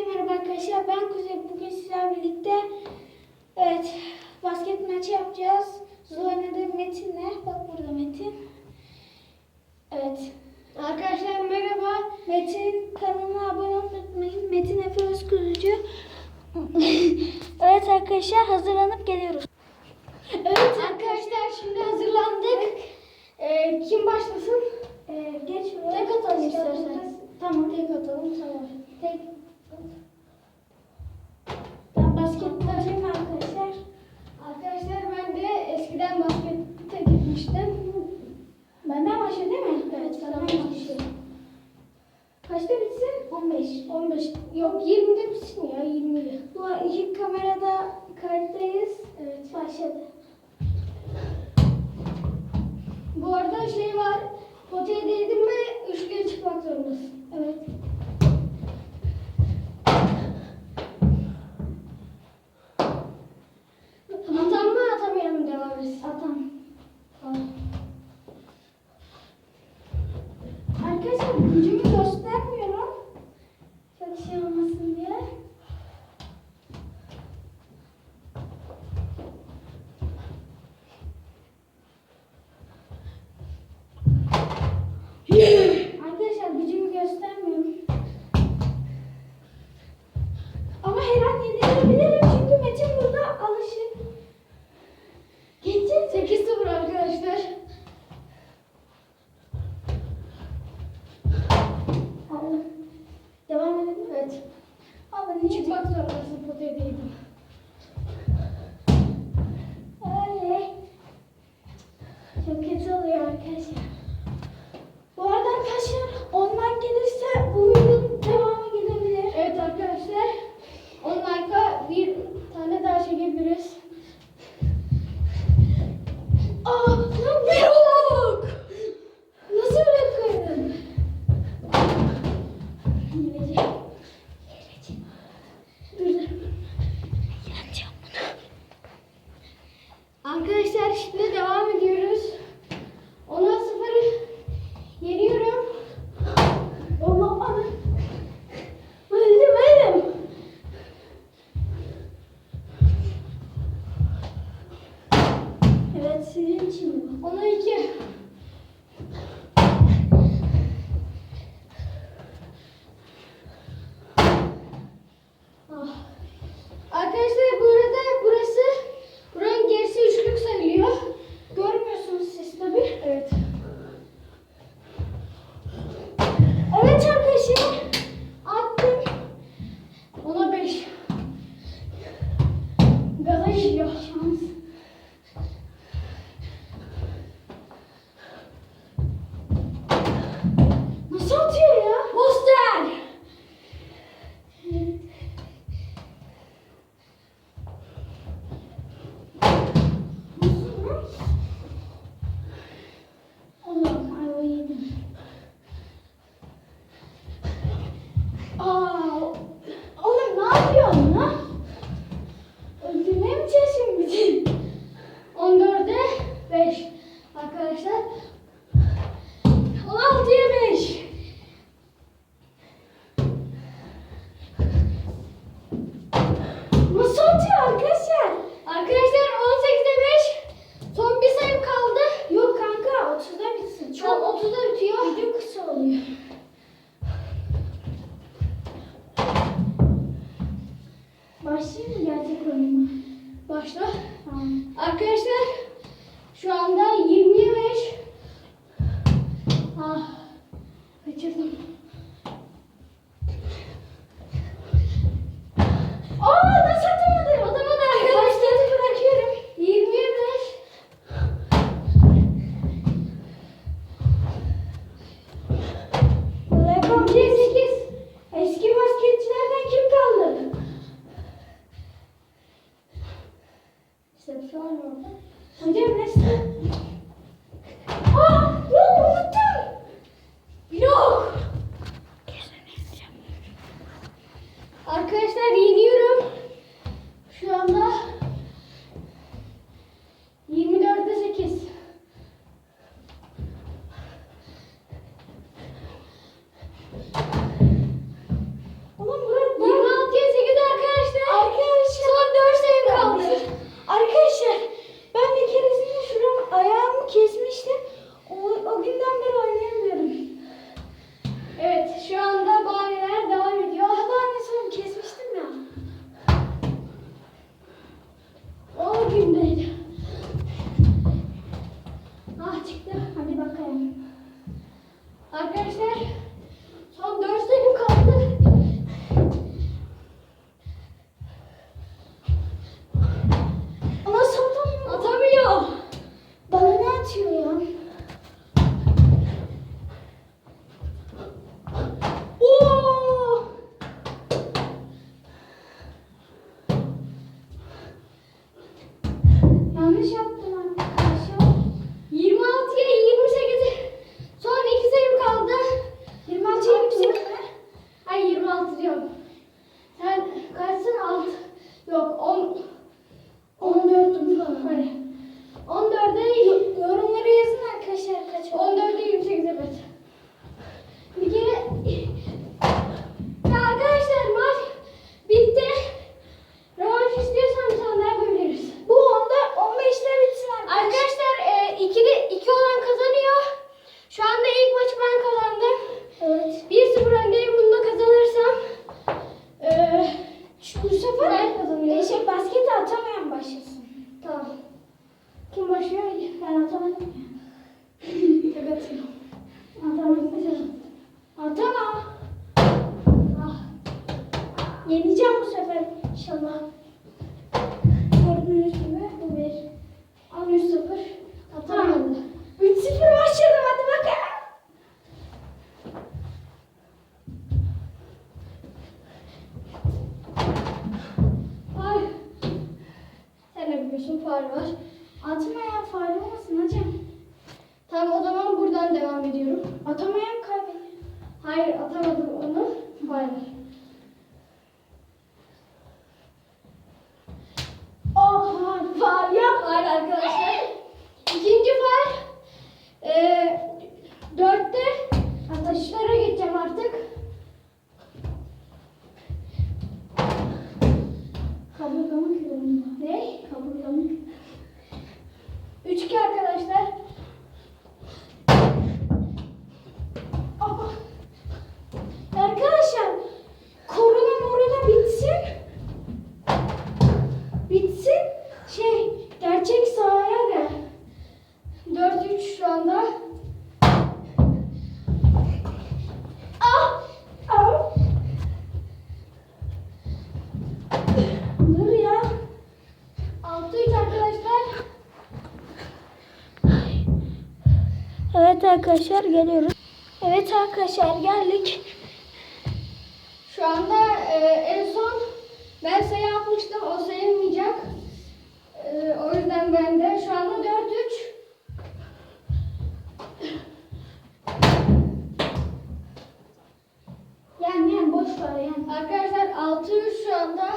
Herkese merhaba arkadaşlar. Ben Kuzey. Bugün sizlerle birlikte evet basket maçı yapacağız. Zul oynadığı Metin'le. Bak burada Metin. Evet. Arkadaşlar merhaba. Metin kanalına abone olmayı unutmayın. Metin Efe Özkurucu. evet arkadaşlar hazırlanıp geliyoruz. Evet arkadaşlar şimdi hazırlandık. Ee, kim başlasın? Ee, geç. Tek atalım istersen. Tamam. Tek atalım tamam. Tek ben basketbol arkadaşlar. Arkadaşlar ben de eskiden basketbol gitmiştim. Benden başa değil mi? Evet, sana başa. Kaçta bitsin? 15. 15. Yok 20'de bitsin ya 20'de. Bu iki kamerada kayıttayız. Evet başladı. Bu arada şey var. Potaya değdin mi üçlüye çıkmak zorundasın. Evet. Arkadaşlar şu anda Thank you. Başlasın. tamam. Kim başlıyor? Ben atamadım ya. Tek atıyorum. Atamadım. Atama. Ah. Yeneceğim bu sefer inşallah. Gördüğünüz gibi bu bir. Al 100 Atamadı. 3-0 başladım hadi bakalım. Biliyorsun? Faul var. Atmayan faal olmasın hocam. Tamam o zaman buradan devam ediyorum. Atamayan kaybediyor. Hayır atamadım onu. Var. Arkadaşlar geliyoruz. Evet arkadaşlar geldik. Şu anda e, en son ben sayı atmıştım. O sayılmayacak. E, o yüzden ben de şu anda 4-3. Yen yen boş ver yen. Arkadaşlar 6-3 şu anda.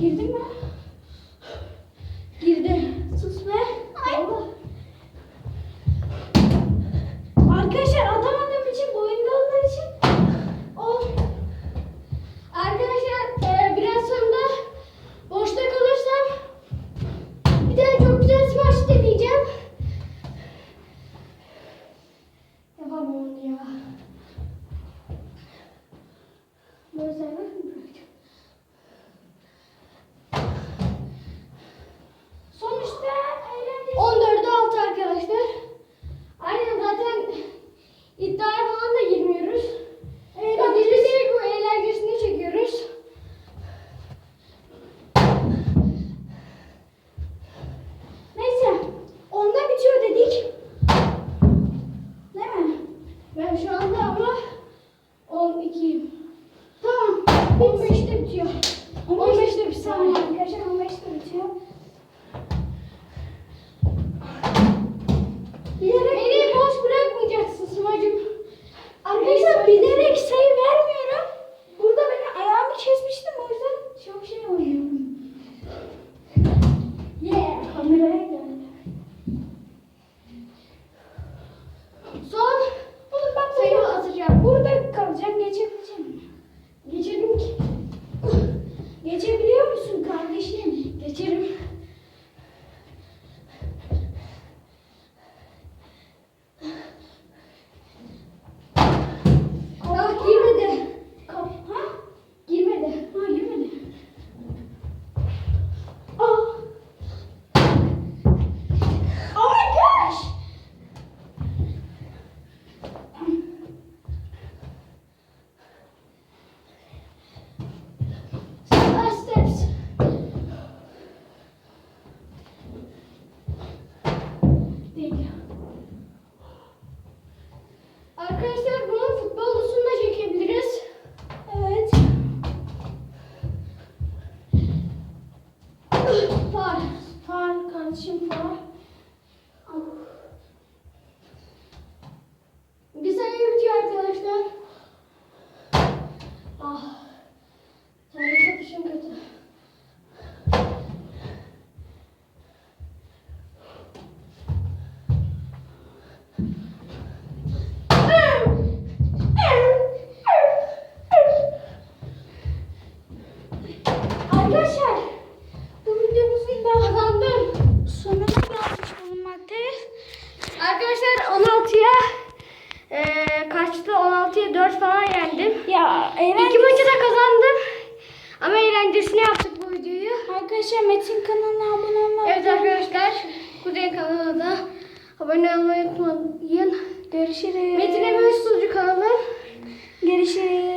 Girdin mi? Eğlencesi... İki maçı da kazandım. Ama eğlencesini yaptık bu videoyu. Arkadaşlar Metin kanalına abone olmayı Evet arkadaşlar. Kuzey kanalına da abone olmayı unutmayın. Görüşürüz. Metin Evi Sucu kanalı. Görüşürüz.